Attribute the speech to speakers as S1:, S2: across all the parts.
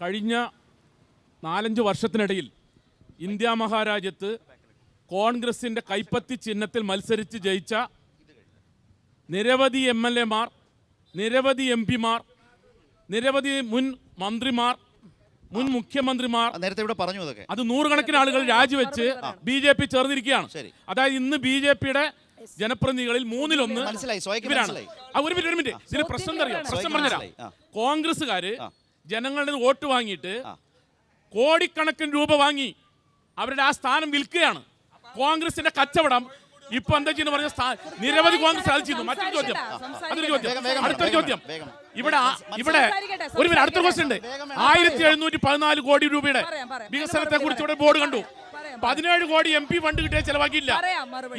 S1: കഴിഞ്ഞ നാലഞ്ച് വർഷത്തിനിടയിൽ ഇന്ത്യ മഹാരാജ്യത്ത് കോൺഗ്രസിന്റെ കൈപ്പത്തി ചിഹ്നത്തിൽ മത്സരിച്ച് ജയിച്ച നിരവധി എം എൽ എമാർ നിരവധി എം പിമാർ നിരവധി മുൻ മന്ത്രിമാർ മുൻ മുഖ്യമന്ത്രിമാർ
S2: നേരത്തെ ഇവിടെ പറഞ്ഞു അതൊക്കെ
S1: അത് നൂറുകണക്കിന് ആളുകൾ രാജിവെച്ച് ബി ജെ പി ചേർന്നിരിക്കുകയാണ് അതായത് ഇന്ന് ബി ജെ പിയുടെ ജനപ്രതിനിധികളിൽ മൂന്നിലൊന്ന്
S2: മനസ്സിലായി.
S1: ഒരു മിനിറ്റ് ഒരു മിനിറ്റ്. ഇതിന് പ്രശ്നം അറിയോ? പ്രശ്നം പറഞ്ഞുതരാം. കോൺഗ്രസ്സുകാര്. ജനങ്ങളുടെ വോട്ട് വാങ്ങിയിട്ട്. കോടിക്കണക്കിന് രൂപ വാങ്ങി അവരുടെ ആ സ്ഥാനം വിൽക്കുകയാണ്. കോൺഗ്രസിന്റെ കച്ചവടം ഇപ്പൊ എന്താ ചെയ്യുന്ന പറഞ്ഞ നിരവധി കോൺഗ്രസ് അത് ചെയ്യുന്നു. മറ്റൊരു ചോദ്യം. അതൊരു ചോദ്യം. അടുത്തൊരു ചോദ്യം. ഇവിടെ ഇവിടെ ഒരു മിനിറ്റ് അടുത്ത ക്വസ്റ്റ്യൻ ഉണ്ട്. ആയിരത്തി എഴുന്നൂറ്റി പതിനാല് കോടി രൂപയുടെ. വികസനത്തെ കുറിച്ച് ഇവിടെ ബോർഡ് കണ്ടു. പതിനേഴ് കോടി എം പി ഫണ്ട് കിട്ടിയ ചെലവാക്കിയില്ല.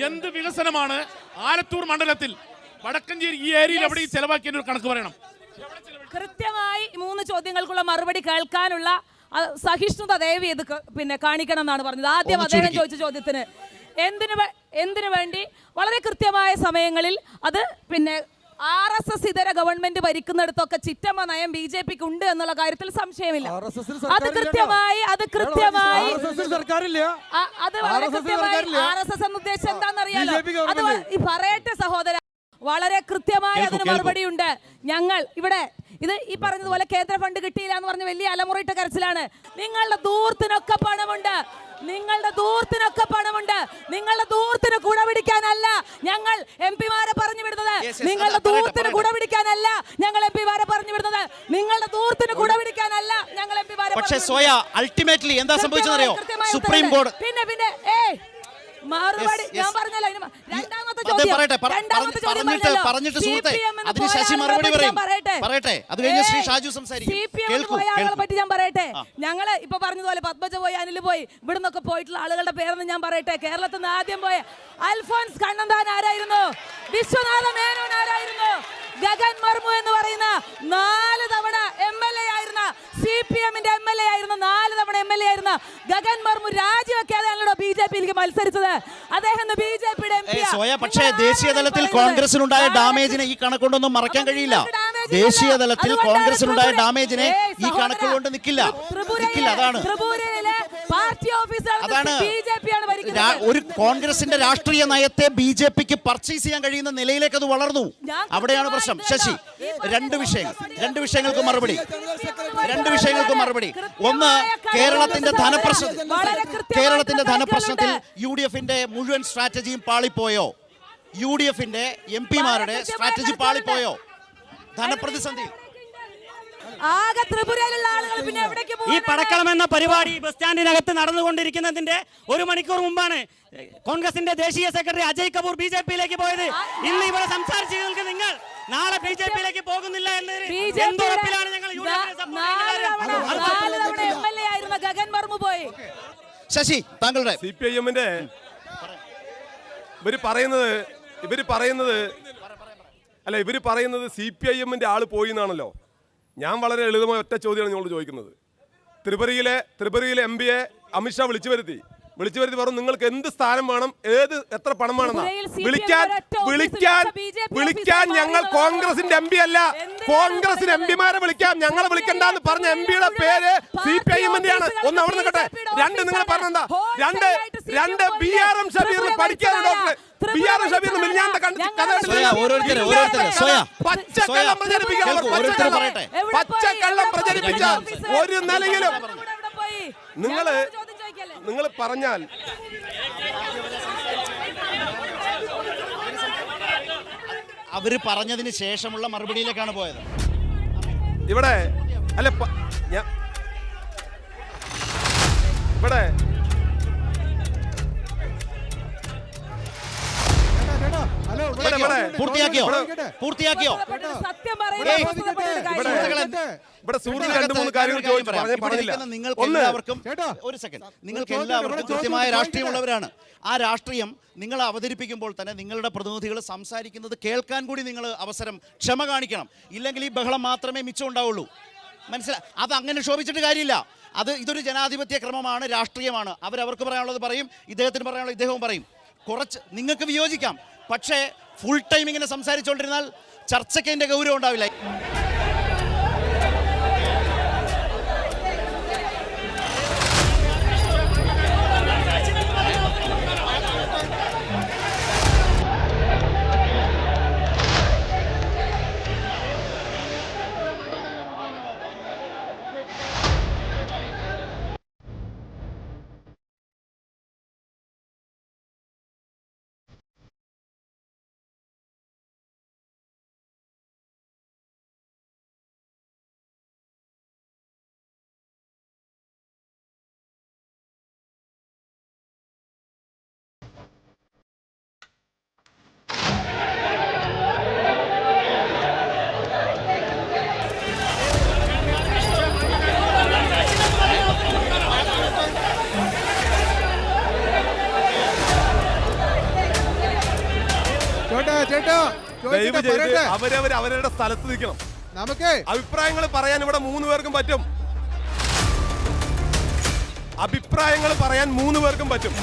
S1: എന്ത് വികസനമാണ്? ആലത്തൂർ മണ്ഡലത്തിൽ വടക്കഞ്ചേരി ഈ ഏരിയയിൽ എവിടെ ഈ ചെലവാക്കിയ ഒരു കണക്ക് പറയണം.
S3: മൂന്ന് ചോദ്യങ്ങൾക്കുള്ള മറുപടി കേൾക്കാനുള്ള സഹിഷ്ണുത ദയവ് ചെയ്ത് പിന്നെ കാണിക്കണം എന്നാണ് പറഞ്ഞത്. ആദ്യം അദ്ദേഹം ചോദിച്ച ചോദ്യത്തിന് എന്തിനു എന്തിനു വേണ്ടി? വളരെ കൃത്യമായ സമയങ്ങളിൽ അത് പിന്നെ ആർ എസ് എസ് ഇതര ഗവൺമെന്റ് ഭരിക്കുന്നിടത്തൊക്കെ ചിറ്റമ്മ നയം ബി ജെ പിക്ക് ഉണ്ട് എന്നുള്ള കാര്യത്തിൽ സംശയമില്ല. അത് കൃത്യമായി അത് കൃത്യമായി അത് വളരെ കൃത്യമായി. ആർ എസ് എസ് എന്ന ഉദ്ദേശം എന്താണെന്നറിയാലോ? അത് പറയട്ടെ സഹോദര വളരെ കൃത്യമായി അതിന്
S2: മറുപടി
S3: മറുപടിയുണ്ട് ഞങ്ങൾ ഇവിടെ ഇത് ഈ പറഞ്ഞതുപോലെ കേന്ദ്ര ഫണ്ട് കിട്ടിയില്ല എന്ന് പറഞ്ഞ വലിയ അലമുറയിട്ട കരച്ചിലാണ്. നിങ്ങളുടെ ദൂരത്തിനൊക്കെ പണമുണ്ട്. നിങ്ങളുടെ ദൂരത്തിനൊക്കെ പണമുണ്ട്. നിങ്ങളുടെ ദൂരത്തിന് കുട പിടിക്കാനല്ല ഞങ്ങൾ എം പിമാരെ പറഞ്ഞു വിടുന്നത്. നിങ്ങളുടെ ദൂരത്തിന്
S2: പറയട്ടെ.
S3: കുട പിടിക്കാനല്ല ഞങ്ങൾ എം പിമാരെ പറഞ്ഞു വിടുന്നത്. നിങ്ങളുടെ ദൂരത്തിന് കുട പിടിക്കാനല്ല ഞങ്ങൾ എം പിമാരെ
S2: പക്ഷേ സോയ അൾട്ടിമേറ്റ്ലി എന്താ സംഭവിച്ചെന്നറിയോ സുപ്രീം. കോടതി
S3: പിന്നെ പിന്നെ ഏയ് മറുപടി. ഞാൻ പറഞ്ഞല്ലോ രണ്ടാമത്തെ ചോദ്യം
S2: പറയട്ടെ
S3: രണ്ടാമത്തെ ചോദ്യം
S2: പറഞ്ഞിട്ട് പറഞ്ഞിട്ട് സുഹൃത്തെ
S3: CPM
S2: അതിന് ശശി
S3: ആളുകളെ
S2: മറുപടി പറയും.
S3: പറയട്ടെ?
S2: പറയട്ടെ. അത് കഴിഞ്ഞ് ശ്രീ ഷാജു സംസാരിക്കും.
S3: CPM എന്ന്
S2: കേൾക്കൂ
S3: ആളുകളെ പറ്റി ഞാൻ പറയട്ടെ? ഞങ്ങൾ ഇപ്പൊ പറഞ്ഞതുപോലെ പത്മജ പോയി അനിൽ പോയി ഇവിടുന്നൊക്കെ പോയിട്ടുള്ള ആളുകളുടെ പേരെന്ന് ഞാൻ പറയട്ടെ? കേരളത്തിൽ നിന്ന് ആദ്യം പോയ അൽഫോൻസ് കണ്ണന്താൻ ആരായിരുന്നു? വിശ്വനാഥ മേനോൻ ആരായിരുന്നു? ഗഗൻ മർമു എന്ന് പറയുന്ന നാല് തവണ എം എൽ എ ആയിരുന്ന സി പി എമ്മിന്റെ എം എൽ എ ആയിരുന്ന നാല് തവണ എം എൽ എ ആയിരുന്ന ഗഗൻ മർമു ജെ പിയിലേക്ക് മത്സരിച്ചത്. അദ്ദേഹം ബി ജെ പിയുടെ
S2: പക്ഷേ ദേശീയ തലത്തിൽ കോൺഗ്രസിനുണ്ടായ ഡാമേജിനെ ഈ കണക്കൊണ്ടൊന്നും മറക്കാൻ കഴിയില്ല. ദേശീയ തലത്തിൽ കോൺഗ്രസിനുണ്ടായ ഡാമേജിനെ ഈ കണക്കുകൊണ്ട് നിൽക്കില്ല നിൽക്കില്ല അതാണ്.
S3: ത്രിപുരയിലെ പാർട്ടി
S2: ഒരു കോൺഗ്രസിന്റെ രാഷ്ട്രീയ നയത്തെ ബി ജെ പിക്ക് പർച്ചേസ് ചെയ്യാൻ കഴിയുന്ന നിലയിലേക്ക് അത് വളർന്നു. അവിടെയാണ് പ്രശ്നം. ശശി രണ്ട് വിഷയങ്ങൾ. രണ്ട് വിഷയങ്ങൾക്ക് മറുപടി. രണ്ട് വിഷയങ്ങൾക്ക് മറുപടി. ഒന്ന് കേരളത്തിന്റെ ധനപ്രശ്നത്തിൽ. കേരളത്തിന്റെ ധനപ്രശ്നത്തിൽ. യു ഡി എഫിന്റെ മുഴുവൻ സ്ട്രാറ്റജിയും പാളിപ്പോയോ? യു ഡി എഫിന്റെ എം പിമാരുടെ സ്ട്രാറ്റജി പാളിപ്പോയോ? ധനപ്രതിസന്ധി.
S3: ആകെ ത്രിപുരയിലുള്ള ആളുകൾ പിന്നെ എവിടേക്ക്
S4: ഈ? പടക്കളം എന്ന പരിപാടി ബസ് സ്റ്റാൻഡിനകത്ത് നടന്നുകൊണ്ടിരിക്കുന്നതിന്റെ ഒരു മണിക്കൂർ മുമ്പാണ് കോൺഗ്രസിന്റെ ദേശീയ secretary Ajay Kapoor B J പിയിലേക്ക് പോയത്. ഇന്ന് ഇവിടെ സംസാരിച്ചു നിൽക്കുന്ന നിങ്ങൾ നാളെ ബി ജെ പിയിലേക്ക് പോകുന്നില്ല എന്നതിന് ഞങ്ങൾ യു ഡി
S3: നാ-
S4: എഫിനെ support
S3: നാല്
S4: ചെയ്യുന്ന
S3: തവണ
S4: കാര്യം?
S3: നാല് തവണ എം എൽ എ ആയിരുന്ന ഗഗൻ മർമു പോയി.
S2: ശശി താങ്കളുടെ
S5: സി പി ഐ എമ്മിന്റെ ഇവർ പറയുന്നത് ഇവർ പറയുന്നത് അല്ല ഇവർ പറയുന്നത് സി പി ഐ എമ്മിന്റെ ആൾ പോയി എന്നാണല്ലോ. ഞാൻ വളരെ ലളിതമായ ഒറ്റ ചോദ്യമാണ് നിങ്ങളോട് ചോദിക്കുന്നത്. ത്രിപുരയിലെ ത്രിപുരയിലെ എം പിയെ അമിത്ഷാ വിളിച്ചു വരുത്തി. വിളിച്ചു വരുത്തി പറഞ്ഞു നിങ്ങൾക്ക് എന്ത് സ്ഥാനം വേണം ഏത് എത്ര പണം
S3: വേണം
S5: വിളിക്കാൻ വിളിക്കാൻ വിളിക്കാൻ ഞങ്ങൾ കോൺഗ്രസിന്റെ എം പി അല്ല.
S3: കോൺഗ്രസിന്റെ
S5: കോൺഗ്രസിന് എം പിമാരെ വിളിക്കാം. ഞങ്ങളെ വിളിക്കണ്ടെന്ന് പറഞ്ഞ എം പിയുടെ പേര് സി പി ഐ എമ്മിന്റെ ആണ് ഒന്ന് അവിടെ നിൽക്കട്ടെ. രണ്ട് നിങ്ങൾ പറഞ്ഞെന്താ? രണ്ട് രണ്ട് ബി ആർ എം ഷബീറിന് പഠിക്കാൻ ഡോക്ടർ. ബി ആർ എം ഷബീറിന്
S2: സോയ, ഓരോരുത്തരെ, ഓരോരുത്തരെ, സോയ.
S5: പച്ചക്കള്ളം
S2: ഓരോരുത്തർ പറയട്ടെ.
S5: പച്ചക്കള്ളം? ഒരു നിലയിലും
S3: നിങ്ങൾ?
S5: നിങ്ങൾ പറഞ്ഞാൽ
S2: അവർ പറഞ്ഞതിന് ശേഷമുള്ള മറുപടിയിലേക്കാണ് പോയത്.
S5: ഇവിടെ അല്ല ഞാൻ
S2: പൂർത്തിയാക്കിയോ? പൂർത്തിയാക്കിയോ?
S5: ഇവിടെ.
S3: കാര്യമാണ്.
S5: ഇവിടെ സൂര്യ
S2: ഇതിനകത്ത്
S5: രണ്ട് മൂന്ന് കാര്യങ്ങൾ ചോദിച്ചു
S2: നിങ്ങൾക്ക് എല്ലാവർക്കും ഒരു സെക്കൻഡ് നിങ്ങൾക്ക് എല്ലാവർക്കും കൃത്യമായ. രാഷ്ട്രീയമുള്ളവരാണ് ആ രാഷ്ട്രീയം നിങ്ങൾ അവതരിപ്പിക്കുമ്പോൾ തന്നെ നിങ്ങളുടെ പ്രതിനിധികൾ സംസാരിക്കുന്നത് കേൾക്കാൻ കൂടി നിങ്ങൾ അവസരം ക്ഷമ കാണിക്കണം. ഇല്ലെങ്കിൽ ഈ ബഹളം മാത്രമേ മിച്ചം ഉണ്ടാവുള്ളൂ. മനസ്സിലായി അത് അങ്ങനെ ശോഭിച്ചിട്ട് കാര്യമില്ല. അത് ഇതൊരു ജനാധിപത്യ ക്രമമാണ് രാഷ്ട്രീയമാണ്. അവരവർക്ക് പറയാനുള്ളത് പറയും ഇദ്ദേഹത്തിന് പറയാനുള്ളത് ഇദ്ദേഹവും പറയും. കുറച്ച് നിങ്ങൾക്ക് വിയോജിക്കാം. പക്ഷേ ഫുൾ ടൈം ഇങ്ങനെ സംസാരിച്ചുകൊണ്ടിരുന്നാൽ ചർച്ചയ്ക്ക് അതിന്റെ ഗൗരവം ഉണ്ടാവില്ല.
S5: ദയവ് ചെയ്ത്. അവരവർ അവരുടെ സ്ഥലത്ത് നിൽക്കണം.
S6: നമുക്ക്
S5: അഭിപ്രായങ്ങൾ പറയാൻ ഇവിടെ മൂന്ന് പേർക്കും പറ്റും. അഭിപ്രായങ്ങൾ പറയാൻ മൂന്ന് പേർക്കും പറ്റും.